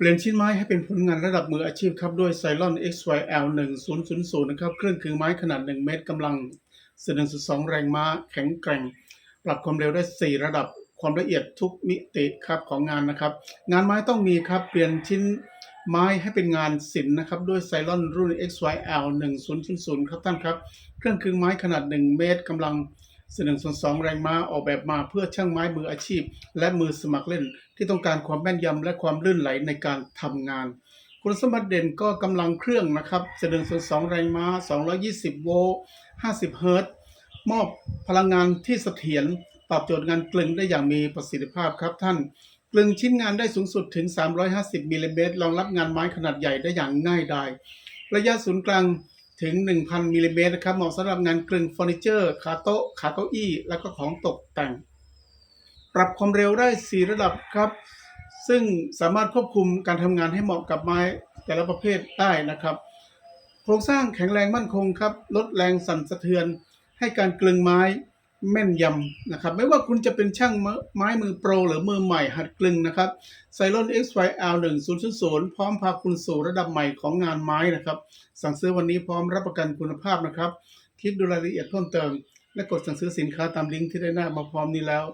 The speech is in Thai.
เปลี่ยนชิ้นไม้ให้เป็นผลงานระดับมืออาชีพครับด้วย Cylon XYL 1000นะครับ เครื่องคือไม้ขนาด 1 เมตรกำลัง1.2แรงม้าแข็งแกร่ง ปรับความเร็วได้ 4 ระดับความละเอียดทุกมิติครับของงานนะครับ งานไม้ต้องมีครับ เปลี่ยนชิ้นไม้ให้เป็นงานศิลป์นะครับ ด้วย Cylon รุ่น XYL 1000ครับท่านครับ เครื่องคือไม้ขนาด 1 เมตรกำลัง 1.2แรงม้าออกแบบมาเพื่อช่างไม้มืออาชีพ และมือสมัครเล่น ที่ต้องการความแม่นยำและความลื่นไหลในการทำงาน คุณสมบัติเด่นก็กำลังเครื่องนะครับ1.2แรงม้า 220 โวลต์ 50 เฮิรตซ์มอบพลังงานที่เสถียรตอบโจทย์งานกลึงได้อย่างมีประสิทธิภาพครับท่านกลึงชิ้นงานได้สูงสุดถึง 350มิลลิเมตรรองรับงานไม้ขนาดใหญ่ได้อย่างง่ายดายระยะศูนย์กลาง ถึง 1,000มิลลิเมตรนะครับเหมาะสำหรับงานกลึงเฟอร์นิเจอร์ขาโต๊ะขาเก้าอี้ แล้วก็ของตกแต่ง ปรับความเร็วได้ 4 ระดับครับ ซึ่งสามารถควบคุมการทำงานให้เหมาะกับไม้แต่ละประเภทได้นะครับ โครงสร้างแข็งแรงมั่นคงครับ ลดแรงสั่นสะเทือน ให้การกลึงไม้ แม่นยำนะครับไม่ว่าคุณจะเป็นช่างไม้มือโปร หรือมือใหม่หัดกลึงนะครับไซลอน XYL 1 0 0พร้อมพาคุณสู่ระดับใหม่ของงานไม้นะครับ สั่งซื้อวันนี้พร้อมรับประกันคุณภาพนะครับ คลิกดูรายละเอียดเพิ่มเติม และกดสั่งซื้อสินค้าตามลิงก์ที่ได้หน้ามาพร้อมนี้แล้ว